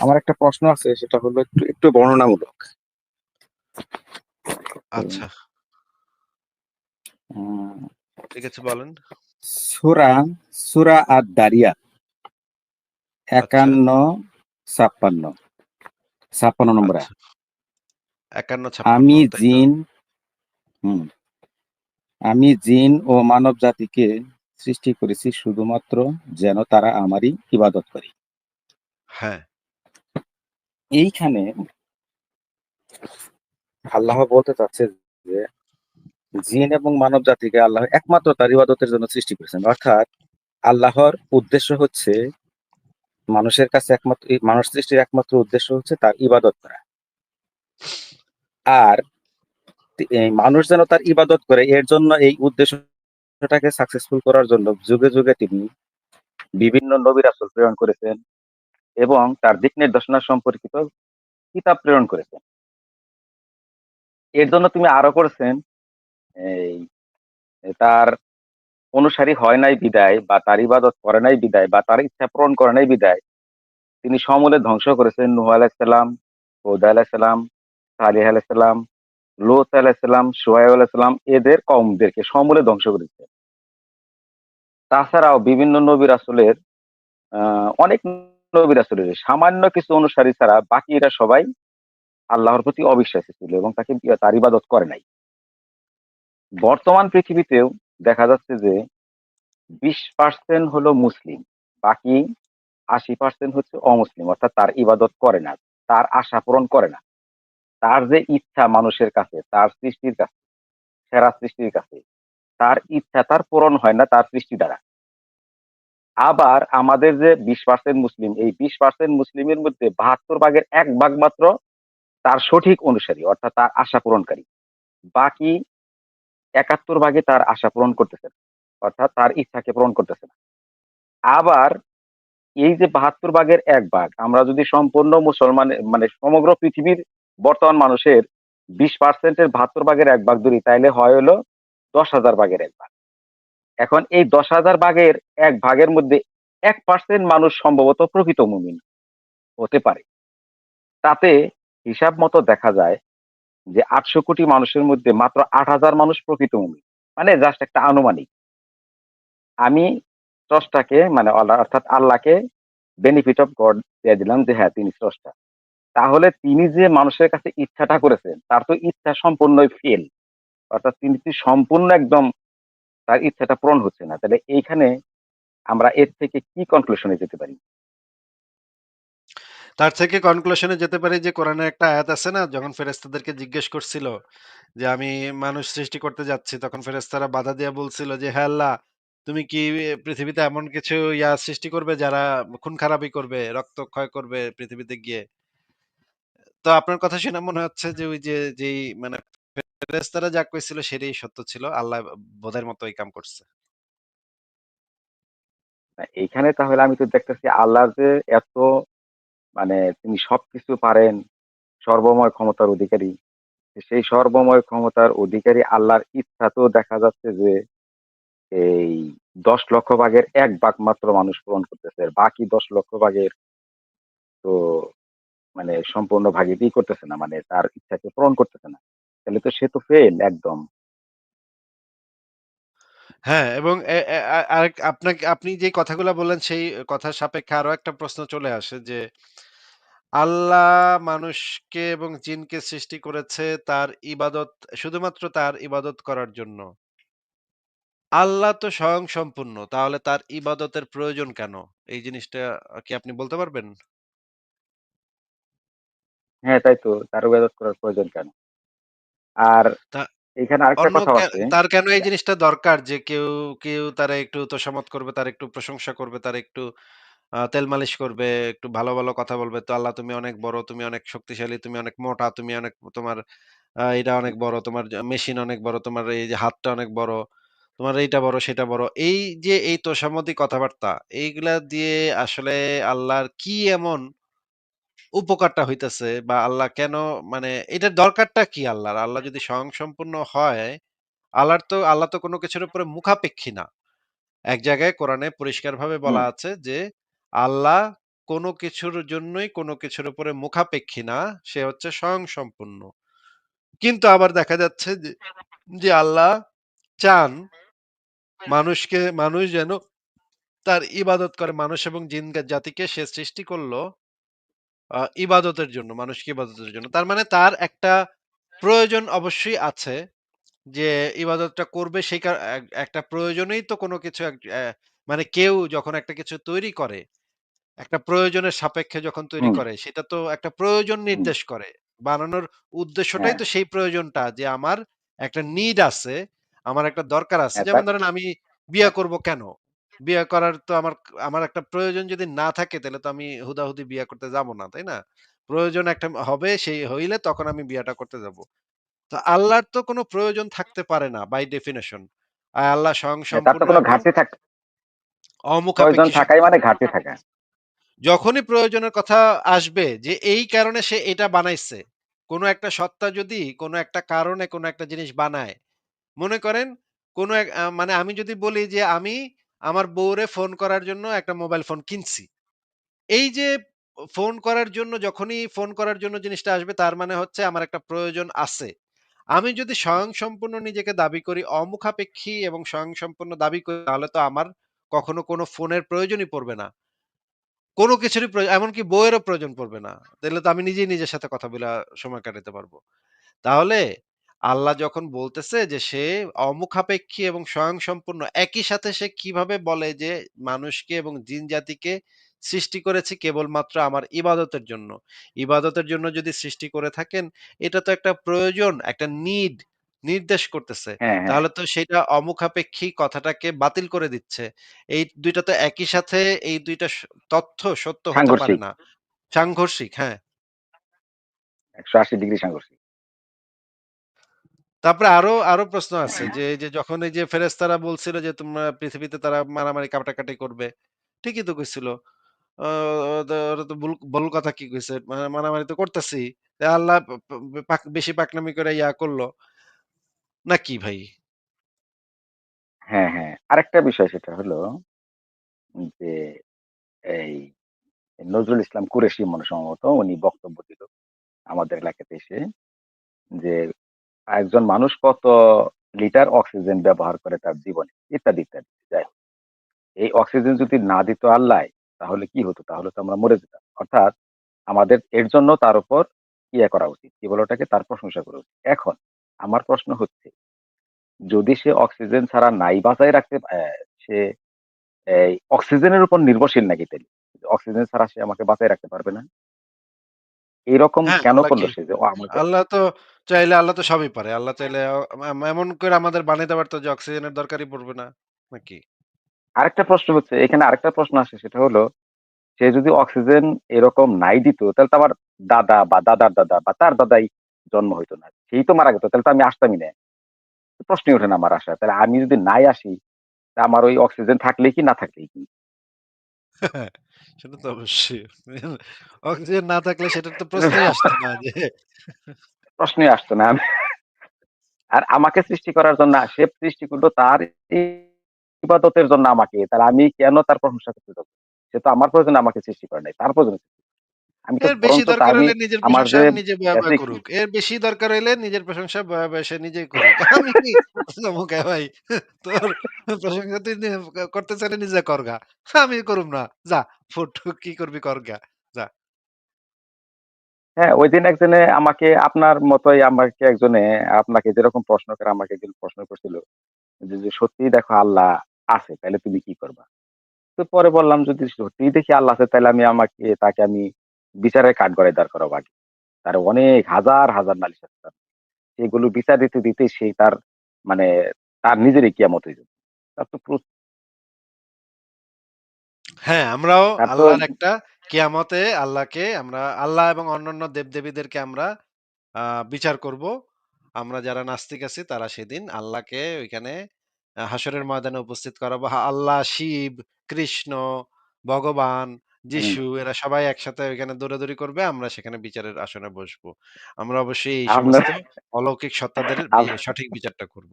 আমার একটা প্রশ্ন আছে সেটা হলো একটু একটু বর্ণনামূলক। আচ্ছা। ঠিক আছে বলেন। সুরা সুরা আর দারিয়া একান্ন ছাপ্পান্ন। ছাপ্পান্ন নম্বর। আচ্ছা। একান্ন আমি? জিন হুম। আমি জিন ও মানব জাতিকে সৃষ্টি করেছি শুধুমাত্র যেন তারা আমারই ইবাদত করে। হ্যাঁ। এইখানে আল্লাহ বলতে চাচ্ছে যে জিন এবং মানব জাতিকে আল্লাহ একমাত্র তার ইবাদতের জন্য সৃষ্টি করেছেন। অর্থাৎ আল্লাহর উদ্দেশ্য হচ্ছে মানুষের কাছে একমাত্র, মানুষ সৃষ্টির একমাত্র উদ্দেশ্য হচ্ছে তার ইবাদত করা। আর মানুষ যেন তার ইবাদত করে, এর জন্য এই উদ্দেশ্যটাকে সাকসেসফুল করার জন্য যুগে যুগে তিনি বিভিন্ন নবী রাসূল প্রেরণ করেছেন। এবং তার দিক নির্দেশনা সম্পর্কিত কিতাব প্রেরণ করেছেন এর জন্য তুমি আরও করেছেন এই তার অনুসারী হয় নাই বিদায় বা তার ইবাদত করে নাই বিদায় বা তার ইচ্ছা পূরণ করে নাই বিদায়। তিনি সমূলে ধ্বংস করেছেন নুহ আলাইসাল্লাম হৌদ আলাইসাল্লাম সালিহ আলাইসাল্লাম লোত আলাইসাল্লাম সোহাইব আলাইসাল্লাম এদের কমদেরকে সমূলে ধ্বংস করেছে। তাছাড়াও বিভিন্ন নবী রাসূলের আহ, অনেক নবী রাসূলের সামান্য কিছু অনুসারী ছাড়া বাকিরা সবাই আল্লাহর প্রতি অবিশ্বাসী ছিল এবং তাকে তার ইবাদত করে নাই। বর্তমান পৃথিবীতেও দেখা যাচ্ছে যে বিশ পার্সেন্ট হলো মুসলিম, বাকি আশি পার্সেন্ট হচ্ছে অমুসলিম, অর্থাৎ তার ইবাদত করে না, তার আশা পূরণ করে না। তার যে ইচ্ছা মানুষের কাছে, তার সৃষ্টির কাছে, সেরা সৃষ্টির কাছে, তার ইচ্ছা তার পূরণ হয় না তার সৃষ্টি দ্বারা। আবার আমাদের যে বিশ পার্সেন্ট মুসলিম, এই বিশ পার্সেন্ট মুসলিমের মধ্যে বাহাত্তর ভাগের এক ভাগ মাত্র তার সঠিক অনুসারী, অর্থাৎ তার আশা পূরণকারী। বাকি একাত্তর ভাগে তার আশা পূরণ করতেছে না, অর্থাৎ তার ইচ্ছাকে পূরণ করতেছে না। আবার এই যে বাহাত্তর ভাগের এক ভাগ, আমরা যদি সম্পূর্ণ মুসলমান মানে সমগ্র পৃথিবীর বর্তমান মানুষের বিশ পার্সেন্টের বাহাত্তর ভাগের এক ভাগ ধরি, তাইলে হয় হলো দশ হাজার ভাগের এক ভাগ। এখন এই দশ হাজার ভাগের এক ভাগের মধ্যে এক পার্সেন্ট মানুষ সম্ভবত প্রকৃত মুমিন হতে পারে। তাতে হিসাব মতো দেখা যায় যে আটশো কোটি মানুষের মধ্যে মাত্র আট হাজার মানুষ প্রকৃত মুমিন। মানে জাস্ট একটা আনুমানিক। আমি স্রষ্টাকে মানে অর্থাৎ আল্লাহকে বেনিফিট অফ গড দিয়ে দিলাম যে হ্যাঁ তিনি স্রষ্টা তাহলে তিনি যে মানুষের কাছে ইচ্ছাটা করেছেন, তার তো ইচ্ছা সম্পূর্ণই ফেল অর্থাৎ তিনি সম্পূর্ণ একদম তার ইচ্ছাটা পূরণ হচ্ছে না। তাহলে এইখানে আমরা এর থেকে কি কনক্লুশনে যেতে পারি? তার থেকে কনক্লুশনে যেতে পারি যে, কোরআনে একটা আয়াত আছে না, যখন ফেরেস্তাদেরকে জিজ্ঞেস করছিল যে, আমি মানুষ সৃষ্টি করতে যাচ্ছি তখন ফেরেস্তারা বাধা দিয়ে বলছিল যে হ্যাঁ আল্লাহ, তুমি কি পৃথিবীতে এমন কিছু ইয়া সৃষ্টি করবে যারা খুন খারাপি করবে, রক্ত ক্ষয় করবে পৃথিবীতে গিয়ে? তো আপনার কথা শুনে মনে হচ্ছে যে, ওই যে, যেই মানে ফেরেস্তারা যা কইছিল সেটাই সত্য ছিল। আল্লাহ বোধের মতো এই কাম করছে। এইখানে তাহলে আমি তো দেখতেছি আল্লাহ যে এত মানে তিনি সবকিছু পারেন সর্বময় ক্ষমতার অধিকারী। সেই সর্বময় ক্ষমতার অধিকারী আল্লাহর ইচ্ছা তো দেখা যাচ্ছে যে এই দশ লক্ষ ভাগের এক ভাগ মাত্র মানুষ পূরণ করতেছে। বাকি দশ লক্ষ ভাগের তো মানে সম্পূর্ণ ভাগিতেই করতেছে না মানে তার ইচ্ছাকে পূরণ করতেছে না। তাহলে তো সে তো ফেল একদম। হ্যাঁ এবং এ- এ- আ- আরেক আপনাকে আপনি যে কথাগুলো বললেন সেই কথার সাপেক্ষে আরও একটা প্রশ্ন চলে আসে যে আল্লাহ মানুষকে এবং জিনকে সৃষ্টি করেছে তার ইবাদত শুধুমাত্র তার ইবাদত করার জন্য। আল্লাহ তো স্বয়ং সম্পূর্ণ তাহলে তার ইবাদতের প্রয়োজন কেন? এই জিনিসটা কি আপনি বলতে পারবেন? হ্যাঁ তাই তো তার ইবাদত করার প্রয়োজন কেন? আর তা এখানে আরেকটা অন্য কে- আছে তার কেন এই জিনিসটা দরকার? যে কেউ কেউ তারা একটু তোষামত করবে তার একটু প্রশংসা করবে তার একটু তেল মালিশ করবে একটু ভালো ভালো কথা বলবে। তো আল্লাহ তুমি অনেক বড় তুমি অনেক শক্তিশালী তুমি অনেক মোটা তুমি অনেক তোমার এটা অনেক বড় তোমার মেশিন অনেক বড় তোমার এই যে হাতটা অনেক বড় তোমার এইটা বড় সেটা বড়। এই যে এই তোষামতি কথাবার্তা এইগুলা দিয়ে আসলে আল্লাহর কি এমন উপকারটা হইতেছে বা আল্লাহ কেন মানে এটার দরকারটা কি আল্লাহর আল্লাহ যদি স্বয়ংসম্পূর্ণ হয় আল্লাহর তো আল্লাহ তো কোনো কিছুর উপরে মুখাপেক্ষী না এক জায়গায় কোরআনে পরিষ্কারভাবে বলা হুম আছে যে আল্লাহ কোন কিছুর জন্যই কোন কিছুর উপরে মুখাপেক্ষী না। সে হচ্ছে স্বয়ংসম্পূর্ণ। কিন্তু আবার দেখা যাচ্ছে যে, যে আল্লাহ চান মানুষকে মানুষ যেন তার ইবাদত করে। মানুষ এবং জিন জাতিকে সে সৃষ্টি করল ইবাদতের জন্য, মানুষকে ইবাদতের জন্য। তার মানে তার একটা প্রয়োজন অবশ্যই আছে যে ইবাদতটা করবে সেই একটা প্রয়োজনেই তো কোন কিছু মানে কেউ যখন একটা কিছু তৈরি করে, একটা প্রয়োজনের সাপেক্ষে যখন তৈরি করে সেটা তো একটা প্রয়োজন নির্দেশ করে। বানানোর উদ্দেশ্যটাই হ্যাঁ। তো সেই প্রয়োজনটা যে আমার একটা নিড আছে, আমার একটা দরকার আছে। হ্যাঁ, যেমন ধরেন আমি বিয়া। করব কেন? বিয়ে করার তো আমার আমার একটা প্রয়োজন যদি না থাকে তাহলে তো আমি হুদাহুদি বিয়ে করতে যাব না, তাই না? প্রয়োজন একটা হবে সেই হইলে তখন আমি বিয়াটা করতে যাব। তো আল্লাহর তো কোন প্রয়োজন থাকতে পারে না বাই ডেফিনিশন। আর আল্লাহ হ্যাঁ, তার তো স্বয়ংসম্পূর্ণ কোন ঘাটতি থাক অমুখাপেক্ষী থাকাই মানে ঘাটতি থাকা। যখনই প্রয়োজনের কথা আসবে যে এই কারণে সে এটা বানাইছে। কোনো একটা সত্তা যদি কোনো একটা কারণে কোনো একটা জিনিস বানায়। মনে করেন কোন এক মানে আমি যদি বলি যে আমি আমার বউরে ফোন করার জন্য একটা মোবাইল ফোন কিনছি। এই যে ফোন করার জন্য, যখনই ফোন করার জন্য জিনিসটা আসবে, তার মানে হচ্ছে আমার একটা প্রয়োজন আছে। আমি যদি স্বয়ংসম্পূর্ণ নিজেকে দাবি করি, অমুখাপেক্ষী এবং স্বয়ংসম্পূর্ণ দাবি করি, তাহলে তো আমার কখনো কোনো ফোনের প্রয়োজনই পড়বে না। কোনো কিছুরই প্রয়ো, এমনকি বউয়েরও প্রয়োজন পড়বে না। তাইলে তো আমি নিজেই নিজের সাথে কথা বইলা সময় কাটাইতে পারব। তাহলে আল্লাহ যখন বলতেছে যে সে অমুখাপেক্ষী এবং স্বয়ংসম্পূর্ণ একই সাথে সে কীভাবে বলে যে মানুষকে এবং জিন জাতিকে সৃষ্টি করেছি কেবলমাত্র আমার ইবাদতের জন্য। ইবাদতের জন্য যদি সৃষ্টি করে থাকেন, এটা তো একটা প্রয়োজন, একটা নিড নির্দেশ করতেছে। হ্যাঁ, হ্যাঁ। তাহলে তো সেটা অমুখাপেক্ষী কথাটাকে বাতিল করে দিচ্ছে। এই দুইটা তো একই সাথে এই দুইটা তথ্য সত্য হতে পারে না। সাংঘর্ষিক, হ্যাঁ। ১৮০ ডিগ্রি সাংঘর্ষিক। তারপরে আরও, আরও প্রশ্ন আছে যে এই যে যখন এই যে ফেরেশতারা বলছিল যে তোমরা পৃথিবীতে তারা মারামারি কাটাকাটি করবে। ঠিকই তো কইছিল। অ ওরা ওরা তো ভুল ভুল কথা কি কইছে? মা মারামারি তো করতেছি। আল্লাহ প প পাক বেশি পাকনামি করে ইয়া করল। নাকি ভাই? হ্যাঁ, হ্যাঁ। আরেকটা বিষয় সেটা হলো যে এই নজরুল ইসলাম কুরেশি মনে সম্ভবত উনি বক্তব্য দিল আমাদের এলাকাতে এসে যে একজন মানুষ কত লিটার অক্সিজেন ব্যবহার করে তার জীবনে ইত্যাদি, ইত্যাদি। যাই হোক। এই অক্সিজেন যদি না দিত আল্লাহ তাহলে কি হতো? তাহলে তো আমরা মরে যেতাম। অর্থাৎ আমাদের এর জন্য তার উপর ইয়ে করা উচিত। কি বলে ওটাকে? তার প্রশংসা করা উচিত। এখন আমার প্রশ্ন হচ্ছে যদি সে অক্সিজেন ছাড়া নাই বাঁচায় রাখতে সে এই অক্সিজেনের উপর নির্ভরশীল নাকি তাইলে? অক্সিজেন ছাড়া সে আমাকে বাঁচায় রাখতে পারবে না? এরকম হ্যাঁ, কেন করল? সে যে আল্লাহ তো চাইলে আল্লাহ তো সবই পারে। আল্লাহ চাইলে এম এমন করে আমাদের বানাইতে পারত যে অক্সিজেনের দরকারই পড়বে না। নাকি? আরেকটা প্রশ্ন হচ্ছে এখানে আরেকটা প্রশ্ন আসে সেটা হলো সে যদি অক্সিজেন এরকম নাই দিত তাহলে তো আমার দাদা বা দাদার দাদা বা তার দাদাই জন্ম হইতো না। সেই তো মারা গেত তাহলে তো আমি আসতামই না। প্রশ্নই ওঠে না আমার আসার। তাহলে আমি যদি নাই আসি তা আমার ওই অক্সিজেন থাকলেই কি না থাকলেই কি? সেটা তো অবশ্যই। অক্সিজেন না থাকলে সেটার তো প্রশ্নই আসতো না যে প্রশ্নই আসতো না। আমি আর আমাকে সৃষ্টি করার জন্য সে সৃষ্টি করল তার ইবাদতের জন্য আমাকে। তাহলে আমি কেন তার প্রশংসা করতে যাব? সে তো আমার প্রয়োজনে আমাকে সৃষ্টি করে নাই। তার প্রয়োজনে আমি তো বেশি দরকার হইলে নিজের প্রশংসা নিজে করুক। এর বেশি দরকার হইলে নিজের প্রশংসা সে নিজেই করুক। আমি কি ভাই। তোর প্রশংসা তুই করতে চাইলে নিজে করগা। আমি করুম না। যা ফুট কি করবি করগা। হ্যাঁ, ঐদিন একজনে আমাকে আপনার মতোই আমাকে একজনে আপনাকে যেরকম প্রশ্ন করে আমাকে একজন প্রশ্ন করছিল যে, যে সত্যিই দেখো আল্লাহ আছে তাহলে তুমি কি করবা? তো পরে বললাম যদি সত্যিই দেখি আল্লাহ আছে তাইলে আমি আমাকে তাকে আমি বিচারের কাঠ কাঠগড়ায় দাঁড় করাবো আগে। তার অনেক হাজার, হাজার নালিশ আছে তার। সেগুলো বিচার দিতে, দিতে সেই তার মানে তার নিজেরই কিয়ামত হয়ে যাবে। তার তো হ্যাঁ, আমরাও আল্লাহর একটা কিয়ামতে আল্লাহকে আমরা আল্লাহ এবং অন্যান্য দেব-দেবীদেরকে আমরা বিচার করব। আমরা যারা নাস্তিক আছি তারা সেদিন আল্লাহকে ওইখানে হাসরের ময়দানে উপস্থিত করাবো। আল্লাহ, শিব, কৃষ্ণ, ভগবান। যিশু এরা সবাই একসাথে ওইখানে দৌড়াদৌড়ি করবে। আমরা সেখানে বিচারের আসনে বসবো। আমরা অবশ্যই এই সমস্ত অলৌকিক সত্তাদের সঠিক বিচারটা করব।